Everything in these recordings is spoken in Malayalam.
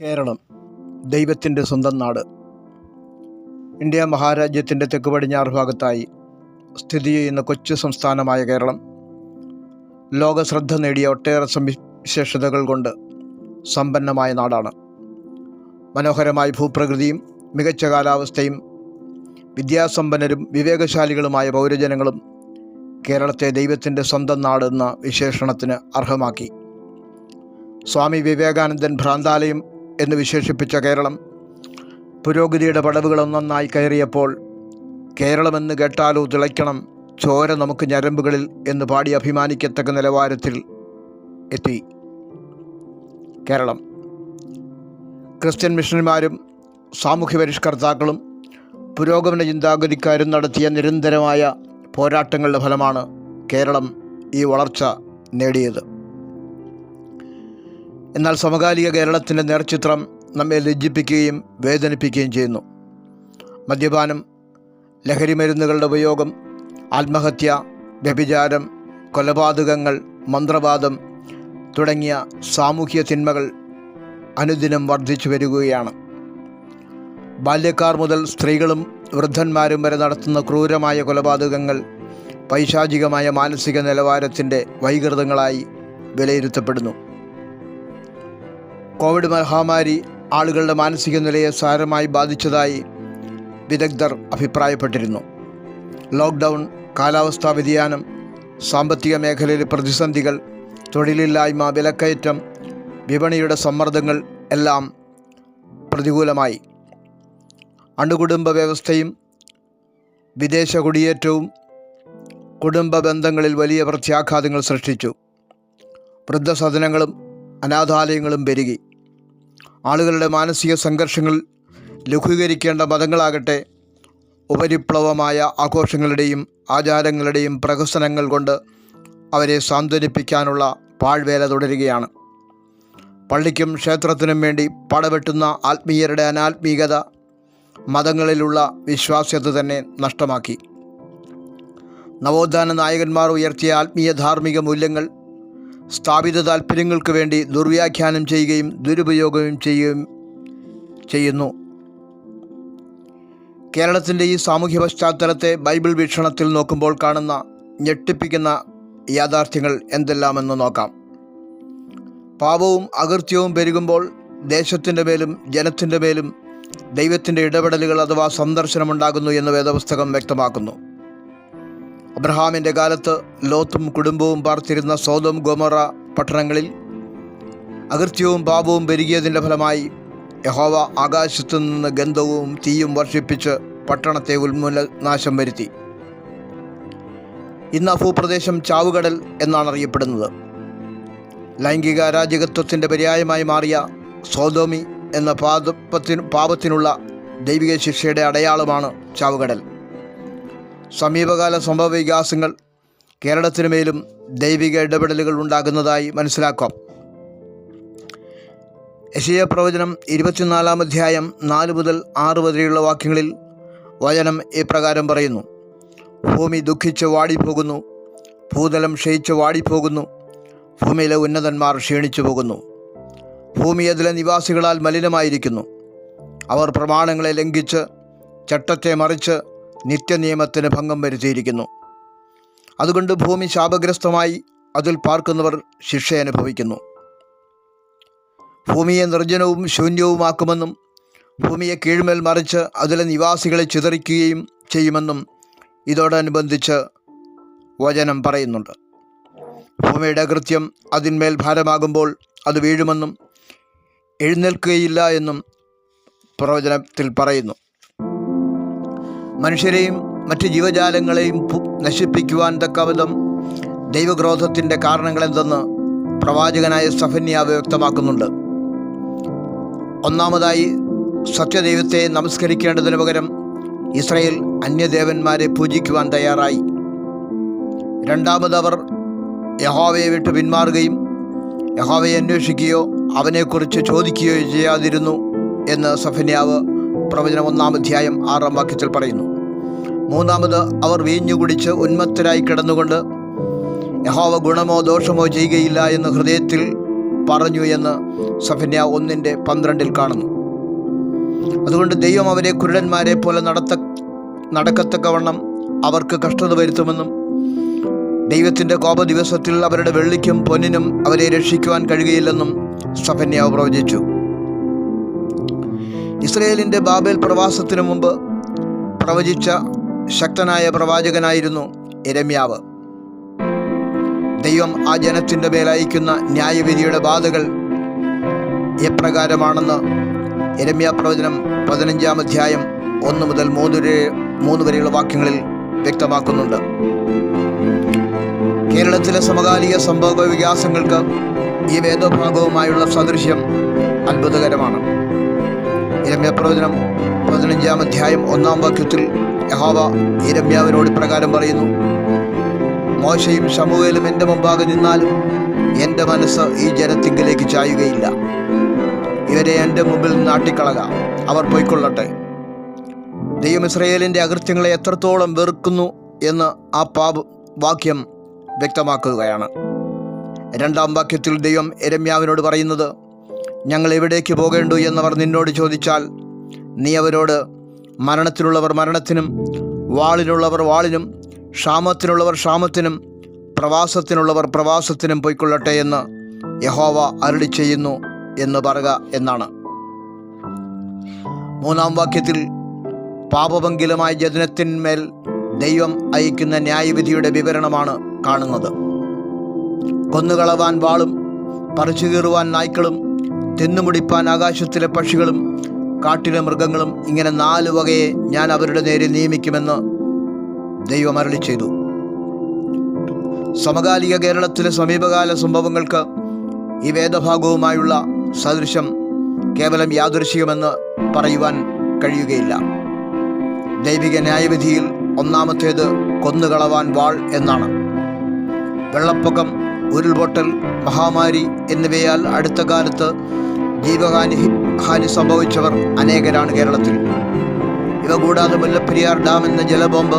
കേരളം ദൈവത്തിന്റെ സ്വന്തം നാട്. ഇന്ത്യ മഹാരാജ്യത്തിന്റെ തെക്ക് പടിഞ്ഞാറ് ഭാഗത്തായി സ്ഥിതി ചെയ്യുന്ന കൊച്ചു സംസ്ഥാനമായ കേരളം. ലോക ശ്രദ്ധ നേടിയ ഒട്ടേറെ സവിശേഷതകൾ കൊണ്ട് സമ്പന്നമായ നാടാണ്. മനോഹരമായ ഭൂപ്രകൃതിയും മികച്ച കാലാവസ്ഥയും വിദ്യാസമ്പന്നരും വിവേകശാലികളുമായ പൗരജനങ്ങളും കേരളത്തെ ദൈവത്തിന്റെ സ്വന്തം നാട് എന്ന വിശേഷണത്തിന് അർഹമാക്കി. സ്വാമി വിവേകാനന്ദൻ ഭ്രാന്താലയം എന്ന് വിശേഷിപ്പിച്ച കേരളം. പുരോഗതിയുടെ പടവുകളൊന്നൊന്നായി കയറിയപ്പോൾ കേരളമെന്ന് കേട്ടാലോ തിളയ്ക്കണം ചോര നമുക്ക് ഞരമ്പുകളിൽ എന്ന് പാടി അഭിമാനിക്കത്തക്ക നിലവാരത്തിൽ എത്തി കേരളം. ക്രിസ്ത്യൻ മിഷണറിമാരും സാമൂഹ്യ പരിഷ്കർത്താക്കളും പുരോഗമന ചിന്താഗതിക്കാരും നടത്തിയ നിരന്തരമായ പോരാട്ടങ്ങളുടെ ഫലമാണ് കേരളം ഈ വളർച്ച നേടിയത്. എന്നാൽ സമകാലിക കേരളത്തിന്റെ നേർചിത്രം നമ്മെ ലജ്ജിപ്പിക്കുകയും വേദനിപ്പിക്കുകയും ചെയ്യുന്നു. മദ്യപാനം ലഹരി മരുന്നുകളുടെ ഉപയോഗം ആത്മഹത്യ വ്യഭിചാരം കൊലപാതകങ്ങൾ മന്ത്രവാദം തുടങ്ങിയ സാമൂഹ്യ തിന്മകൾ അനുദിനം വർദ്ധിച്ചു വരികയാണ്. ബാല്യക്കാർ മുതൽ സ്ത്രീകളും വൃദ്ധന്മാരും വരെ നടത്തുന്ന ക്രൂരമായ കൊലപാതകങ്ങൾ പൈശാചികമായ മാനസിക നിലവാരത്തിന്റെ വൈകൃതങ്ങളായി വിലയിരുത്തപ്പെടുന്നു. കോവിഡ് മഹാമാരി ആളുകളുടെ മാനസിക നിലയെ സാരമായി ബാധിച്ചതായി വിദഗ്ധർ അഭിപ്രായപ്പെട്ടിരുന്നു. ലോക്ക്ഡൗൺ കാലാവസ്ഥാ വ്യതിയാനം സാമ്പത്തിക മേഖലയിലെ പ്രതിസന്ധികൾ തൊഴിലില്ലായ്മ വിലക്കയറ്റം വിപണിയുടെ സമ്മർദ്ദങ്ങൾ എല്ലാം പ്രതികൂലമായി. അണുകുടുംബ വ്യവസ്ഥയും വിദേശ കുടിയേറ്റവും കുടുംബ ബന്ധങ്ങളിൽ വലിയ പ്രത്യാഘാതങ്ങൾ സൃഷ്ടിച്ചു. വൃദ്ധസദനങ്ങളും അനാഥാലയങ്ങളും പെരുകി. ആളുകളുടെ മാനസിക സംഘർഷങ്ങൾ ലഘൂകരിക്കേണ്ട മതങ്ങളാകട്ടെ ഉപരിപ്ലവമായ ആഘോഷങ്ങളുടെയും ആചാരങ്ങളുടെയും പ്രഹസനങ്ങൾ കൊണ്ട് അവരെ സാന്ത്വനിപ്പിക്കാനുള്ള പാഴ്വേല തുടരുകയാണ്. പള്ളിക്കും ക്ഷേത്രത്തിനും വേണ്ടി പടവെട്ടുന്ന ആത്മീയരുടെ അനാത്മീകത മതങ്ങളിലുള്ള വിശ്വാസ്യത തന്നെ നഷ്ടമാക്കി. നവോത്ഥാന നായകന്മാർ ഉയർത്തിയ ആത്മീയ ധാർമ്മിക മൂല്യങ്ങൾ സ്ഥാപിത താല്പര്യങ്ങൾക്ക് വേണ്ടി ദുർവ്യാഖ്യാനം ചെയ്യുകയും ദുരുപയോഗവും ചെയ്യുകയും ചെയ്യുന്നു. കേരളത്തിന്റെ ഈ സാമൂഹ്യ പശ്ചാത്തലത്തെ ബൈബിൾ വീക്ഷണത്തിൽ നോക്കുമ്പോൾ കാണുന്ന ഞെട്ടിപ്പിക്കുന്ന യാഥാർത്ഥ്യങ്ങൾ എന്തെല്ലാമെന്ന് നോക്കാം. പാപവും അകൃത്യവും പെരുകുമ്പോൾ ദേശത്തിന്റെ മേലും ജനത്തിന്റെ മേലും ദൈവത്തിന്റെ ഇടപെടലുകൾ അഥവാ സന്ദർശനമുണ്ടാകുന്നു എന്ന് വേദപുസ്തകം വ്യക്തമാക്കുന്നു. അബ്രഹാമിന്റെ കാലത്ത് ലോത്തും കുടുംബവും പാർത്തിരുന്ന സോതം ഗോമറ പട്ടണങ്ങളിൽ അകൃത്യവും പാപവും പെരുകിയതിന്റെ ഫലമായി യഹോവ ആകാശത്തു നിന്ന് ഗന്ധവും തീയും വർഷിപ്പിച്ച് പട്ടണത്തെ ഉന്മൂലനാശം വരുത്തി. ഇന്ന് ഭൂപ്രദേശം ചാവുകടൽ എന്നാണ് അറിയപ്പെടുന്നത്. ലൈംഗിക അരാജകത്വത്തിന്റെ പര്യായമായി മാറിയ സോതോമി എന്ന പാപത്തിന് പാപത്തിനുള്ള ദൈവിക ശിക്ഷയുടെ അടയാളമാണ് ചാവുകടൽ. സമീപകാല സംഭവ വികാസങ്ങൾ കേരളത്തിനുമേലും ദൈവിക ഇടപെടലുകൾ ഉണ്ടാകുന്നതായി മനസ്സിലാക്കാം. യശയ പ്രവചനം ഇരുപത്തിനാലാം അധ്യായം നാല് മുതൽ ആറ് വരെയുള്ള വാക്യങ്ങളിൽ വചനം ഇപ്രകാരം പറയുന്നു. ഭൂമി ദുഃഖിച്ച് വാടിപ്പോകുന്നു ഭൂതലം ക്ഷയിച്ച് വാടിപ്പോകുന്നു ഭൂമിയിലെ ഉന്നതന്മാർ ക്ഷീണിച്ചു പോകുന്നു. ഭൂമി അതിലെ നിവാസികളാൽ മലിനമായിരിക്കുന്നു. അവർ പ്രമാണങ്ങളെ ലംഘിച്ച് ചട്ടത്തെ മറിച്ച് നിത്യനിയമത്തിന് ഭംഗം വരുത്തിയിരിക്കുന്നു. അതുകൊണ്ട് ഭൂമി ശാപഗ്രസ്തമായി അതിൽ പാർക്കുന്നവർ ശിക്ഷ അനുഭവിക്കുന്നു. ഭൂമിയെ നിർജനവും ശൂന്യവുമാക്കുമെന്നും ഭൂമിയെ കീഴ്മേൽ മറിച്ച് അതിലെ നിവാസികളെ ചിതറിക്കുകയും ചെയ്യുമെന്നും ഇതോടനുബന്ധിച്ച് വചനം പറയുന്നുണ്ട്. ഭൂമിയുടെ കൃത്യം അതിന്മേൽ ഭാരമാകുമ്പോൾ അത് വീഴുമെന്നും എഴുന്നേൽക്കുകയില്ല എന്നും പ്രവചനത്തിൽ പറയുന്നു. മനുഷ്യരെയും മറ്റ് ജീവജാലങ്ങളെയും നശിപ്പിക്കുവാൻ തക്കവിധം ദൈവക്രോധത്തിന്റെ കാരണങ്ങളെന്തെന്ന് പ്രവാചകനായ സഫന്യാവ് വ്യക്തമാക്കുന്നുണ്ട്. ഒന്നാമതായി സത്യദൈവത്തെ നമസ്കരിക്കേണ്ടതിന് പകരം ഇസ്രയേൽ അന്യദേവന്മാരെ പൂജിക്കുവാൻ തയ്യാറായി. രണ്ടാമതവർ യഹോവയെ വിട്ട് പിന്മാറുകയും യഹോവയെ അന്വേഷിക്കുകയോ അവനെക്കുറിച്ച് ചോദിക്കുകയോ ചെയ്യാതിരുന്നു എന്ന് സഫന്യാവ് പ്രവചനം ഒന്നാം അധ്യായം ആറാം വാക്യത്തിൽ പറയുന്നു. മൂന്നാമത് അവർ വീഞ്ഞു കുടിച്ച് ഉന്മത്തരായി കിടന്നുകൊണ്ട് യഹോവ ഗുണമോ ദോഷമോ ചെയ്യുകയില്ല എന്ന് ഹൃദയത്തിൽ പറഞ്ഞു എന്ന് സഫന്യ ഒന്നിന്റെ പന്ത്രണ്ടിൽ കാണുന്നു. അതുകൊണ്ട് ദൈവം അവരെ കുരുടന്മാരെ പോലെ നടത്ത നടക്കത്തക്കവണ്ണം അവർക്ക് കഷ്ടത വരുത്തുമെന്നും ദൈവത്തിന്റെ കോപ ദിവസത്തിൽ അവരുടെ വെള്ളിക്കും പൊന്നിനും അവരെ രക്ഷിക്കുവാൻ കഴിയുകയില്ലെന്നും സഫന്യാവ് പ്രവചിച്ചു. ഇസ്രയേലിന്റെ ബാബേൽ പ്രവാസത്തിനു മുമ്പ് പ്രവചിച്ച ശക്തനായ പ്രവാചകനായിരുന്നു എരമ്യാവ്. ദൈവം ആ ജനത്തിന്റെ മേലയക്കുന്ന ന്യായവിധിയുടെ ബാധകൾ എപ്രകാരമാണെന്ന് എരമ്യ പ്രവചനം പതിനഞ്ചാം അധ്യായം ഒന്ന് മുതൽ മൂന്ന് മൂന്ന് വരെയുള്ള വാക്യങ്ങളിൽ വ്യക്തമാക്കുന്നുണ്ട്. കേരളത്തിലെ സമകാലിക സംഭവ വികാസങ്ങൾക്ക് ഈ വേദഭാഗവുമായുള്ള സദൃശ്യം അത്ഭുതകരമാണ്. ഇരമ്യ പ്രവചനം പതിനഞ്ചാം അധ്യായം ഒന്നാം വാക്യത്തിൽ യഹോവ ഈരമ്യാവിനോട് പ്രകാരം പറയുന്നു മോശയും ശമുവേലും എന്റെ മുമ്പാകെ നിന്നാലും എന്റെ മനസ്സ് ഈ ജനത്തിങ്കിലേക്ക് ചായുകയില്ല. ഇവരെ എന്റെ മുമ്പിൽ നാട്ടിക്കളക അവർ പോയിക്കൊള്ളട്ടെ. ദൈവം ഇസ്രയേലിന്റെ അകൃത്യങ്ങളെ എത്രത്തോളം വെറുക്കുന്നു എന്ന് ആ പാപ വാക്യം വ്യക്തമാക്കുകയാണ്. രണ്ടാം വാക്യത്തിൽ ദൈവം എരമ്യാവിനോട് പറയുന്നത് ഞങ്ങൾ എവിടേക്ക് പോകേണ്ടു? എന്നവർ നിന്നോട് ചോദിച്ചാൽ നീ അവരോട് മരണത്തിലുള്ളവർ മരണത്തിനും വാളിലുള്ളവർ വാളിനും ക്ഷാമത്തിനുള്ളവർ ക്ഷാമത്തിനും പ്രവാസത്തിനുള്ളവർ പ്രവാസത്തിനും പോയിക്കൊള്ളട്ടെ എന്ന് യഹോവ അരുളി ചെയ്യുന്നു എന്ന് പറയുക എന്നാണ്. മൂന്നാം വാക്യത്തിൽ പാപഭംഗിലമായ ജനത്തിന്മേൽ ദൈവം അയക്കുന്ന ന്യായവിധിയുടെ വിവരണമാണ് കാണുന്നത്. കൊന്നുകളവാൻ വാളും പറിച്ചു കീറുവാൻ നായ്ക്കളും തിന്നുമുടിപ്പാൻ ആകാശത്തിലെ പക്ഷികളും കാട്ടിലെ മൃഗങ്ങളും ഇങ്ങനെ നാല് വകയെ ഞാൻ അവരുടെ നേരെ നിയമിക്കുമെന്ന് ദൈവം അരളി ചെയ്തു. സമകാലിക കേരളത്തിലെ സമീപകാല സംഭവങ്ങൾക്ക് ഈ വേദഭാഗവുമായുള്ള സദൃശ്യം കേവലം യാദൃശികമെന്ന് പറയുവാൻ കഴിയുകയില്ല. ദൈവിക ന്യായവിധിയിൽ ഒന്നാമത്തേത് കൊന്നുകളവാൻ വാൾ എന്നാണ്. വെള്ളപ്പൊക്കം ഉരുൾപൊട്ടൽ മഹാമാരി എന്നിവയാൽ അടുത്ത കാലത്ത് ജീവഹാനി ഹാനി സംഭവിച്ചവർ അനേകരാണ് കേരളത്തിൽ. ഇവ കൂടാതെ മുല്ലപ്പെരിയാർ ഡാം എന്ന ജലബോംബ്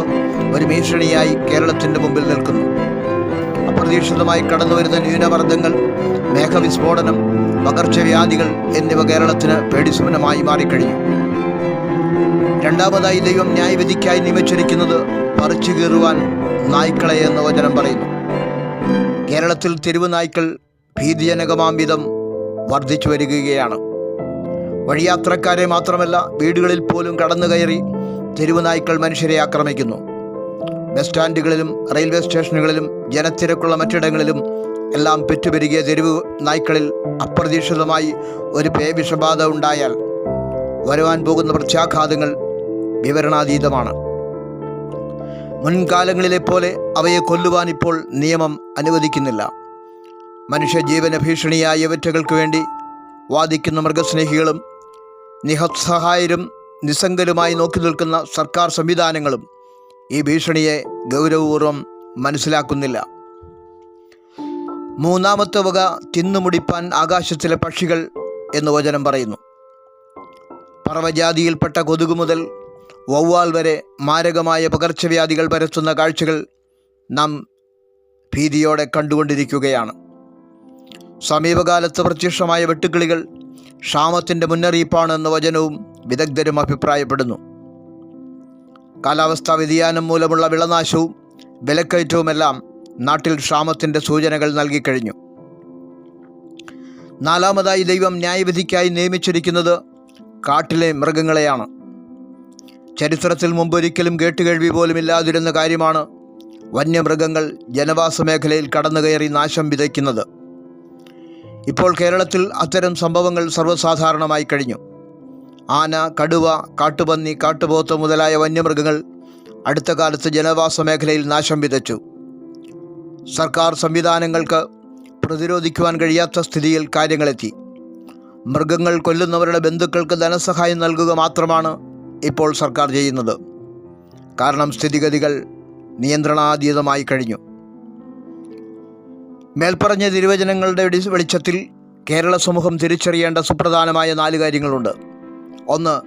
ഒരു ഭീഷണിയായി കേരളത്തിന്റെ മുമ്പിൽ നിൽക്കുന്നു. അപ്രതീക്ഷിതമായി കടന്നുവരുന്ന ന്യൂനമർദ്ദങ്ങൾ മേഘവിസ്ഫോടനം പകർച്ചവ്യാധികൾ എന്നിവ കേരളത്തിന് പേടിസുമനമായി മാറിക്കഴിഞ്ഞു. രണ്ടാമതായി ദൈവം ന്യായവിധിക്കായി നിയമിച്ചിരിക്കുന്നത് പറിച്ചു കീറുവാൻ നായ്ക്കളെ എന്ന വചനം പറയുന്നു. കേരളത്തിൽ തെരുവ് നായ്ക്കൾ ഭീതിജനകമാം വിധം വർദ്ധിച്ചു വരികയാണ്. വഴിയാത്രക്കാരെ മാത്രമല്ല വീടുകളിൽ പോലും കടന്നു കയറി തെരുവ് നായ്ക്കൾ മനുഷ്യരെ ആക്രമിക്കുന്നു. ബസ് സ്റ്റാൻഡുകളിലും റെയിൽവേ സ്റ്റേഷനുകളിലും ജനത്തിരക്കുള്ള മറ്റിടങ്ങളിലും എല്ലാം പെറ്റുപെരുകിയ തെരുവ് നായ്ക്കളിൽ അപ്രതീക്ഷിതമായി ഒരു പേവിഷബാധ ഉണ്ടായാൽ വരുവാൻ പോകുന്ന പ്രത്യാഘാതങ്ങൾ വിവരണാതീതമാണ്. മുൻകാലങ്ങളിലെ പോലെ അവയെ കൊല്ലുവാൻ ഇപ്പോൾ നിയമം അനുവദിക്കുന്നില്ല. മനുഷ്യജീവന ഭീഷണിയായ ഇവറ്റകൾക്ക് വേണ്ടി വാദിക്കുന്ന മൃഗസ്നേഹികളും നിഹസഹായരും നിസ്സംഗരുമായി നോക്കി നിൽക്കുന്ന സർക്കാർ സംവിധാനങ്ങളും ഈ ഭീഷണിയെ ഗൗരവപൂർവം മനസ്സിലാക്കുന്നില്ല. മൂന്നാമത്തെ വക തിന്നുമുടിപ്പാൻ ആകാശത്തിലെ പക്ഷികൾ എന്ന് വചനം പറയുന്നു. പറവജാതിയിൽപ്പെട്ട കൊതുക് മുതൽ വവ്വാൽ വരെ മാരകമായ പകർച്ചവ്യാധികൾ പരത്തുന്ന കാഴ്ചകൾ നാം ഭീതിയോടെ കണ്ടുകൊണ്ടിരിക്കുകയാണ്. സമീപകാലത്ത് പ്രത്യക്ഷമായ വെട്ടുക്കിളികൾ ക്ഷാമത്തിന്റെ മുന്നറിയിപ്പാണെന്ന വചനവും വിദഗ്ധരും അഭിപ്രായപ്പെടുന്നു. കാലാവസ്ഥാ വ്യതിയാനം മൂലമുള്ള വിളനാശവും വിലക്കയറ്റവുമെല്ലാം നാട്ടിൽ ക്ഷാമത്തിന്റെ സൂചനകൾ നൽകിക്കഴിഞ്ഞു. നാലാമതായി ദൈവം ന്യായവിധിക്കായി നിയമിച്ചിരിക്കുന്നത് കാട്ടിലെ മൃഗങ്ങളെയാണ്. ചരിത്രത്തിൽ മുമ്പൊരിക്കലും കേട്ടുകേൾവി പോലും ഇല്ലാതിരുന്ന കാര്യമാണ് വന്യമൃഗങ്ങൾ ജനവാസ മേഖലയിൽ കടന്നുകയറി നാശം വിതയ്ക്കുന്നത്. ഇപ്പോൾ കേരളത്തിൽ അത്തരം സംഭവങ്ങൾ സർവസാധാരണമായി കഴിഞ്ഞു. ആന കടുവ കാട്ടുപന്നി കാട്ടുപോത്ത് മുതലായ വന്യമൃഗങ്ങൾ അടുത്ത കാലത്ത് ജനവാസ മേഖലയിൽ നാശം വിതച്ചു. സർക്കാർ സംവിധാനങ്ങൾക്ക് പ്രതിരോധിക്കുവാൻ കഴിയാത്ത സ്ഥിതിയിൽ കാര്യങ്ങളെത്തി. മൃഗങ്ങൾ കൊല്ലുന്നവരുടെ ബന്ധുക്കൾക്ക് ധനസഹായം നൽകുക മാത്രമാണ് ഇപ്പോൾ സർക്കാർ ചെയ്യുന്നത്. കാരണം സ്ഥിതിഗതികൾ നിയന്ത്രണാതീതമായി കഴിഞ്ഞു. മേൽപ്പറഞ്ഞ തിരുവചനങ്ങളുടെ വെളിച്ചത്തിൽ കേരള സമൂഹം തിരിച്ചറിയേണ്ട സുപ്രധാനമായ നാല് കാര്യങ്ങളുണ്ട്. ഒന്ന്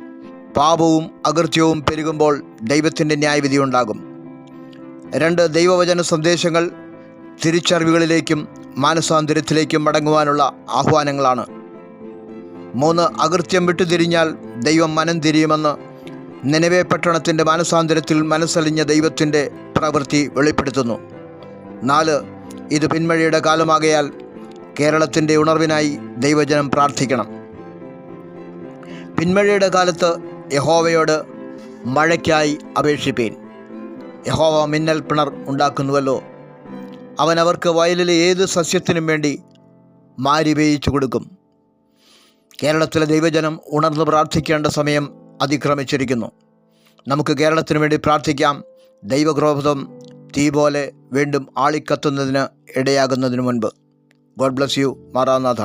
പാപവും അകൃത്യവും പെരുകുമ്പോൾ ദൈവത്തിന്റെ ന്യായവിധി ഉണ്ടാകും രണ്ട് ദൈവവചന സന്ദേശങ്ങൾ തിരിച്ചറിവുകളിലേക്കും മാനസാന്തരത്തിലേക്കും മടങ്ങുവാനുള്ള ആഹ്വാനങ്ങളാണ്. മൂന്ന് അകൃത്യം വിട്ടുതിരിഞ്ഞാൽ ദൈവം മനം തിരിയുമെന്ന് നിലവേ പട്ടണത്തിന്റെ മാനസാന്തരത്തിൽ മനസ്സലിഞ്ഞ ദൈവത്തിന്റെ പ്രവൃത്തി വെളിപ്പെടുത്തുന്നു. നാല് ഇത് പിന്മഴയുടെ കാലമാകയാൽ കേരളത്തിന്റെ ഉണർവിനായി ദൈവജനം പ്രാർത്ഥിക്കണം. പിന്മഴയുടെ കാലത്ത് യഹോവയോട് മഴയ്ക്കായി അപേക്ഷിപ്പീൻ. യഹോവ മിന്നൽ പിണർ ഉണ്ടാക്കുന്നുവല്ലോ. അവൻ അവർക്ക് വയലിലെ ഏത് സസ്യത്തിനും വേണ്ടി മാരി വേയിച്ചു കൊടുക്കും. കേരളത്തിലെ ദൈവജനം ഉണർന്ന് പ്രാർത്ഥിക്കേണ്ട സമയം അതിക്രമിച്ചിരിക്കുന്നു. നമുക്ക് കേരളത്തിന് വേണ്ടി പ്രാർത്ഥിക്കാം. ദൈവക്രോധം തീ പോലെ വീണ്ടും ആളിക്കത്തുന്നതിന് ഇടയാകുന്നതിന് മുൻപ്. God bless you Maranatha.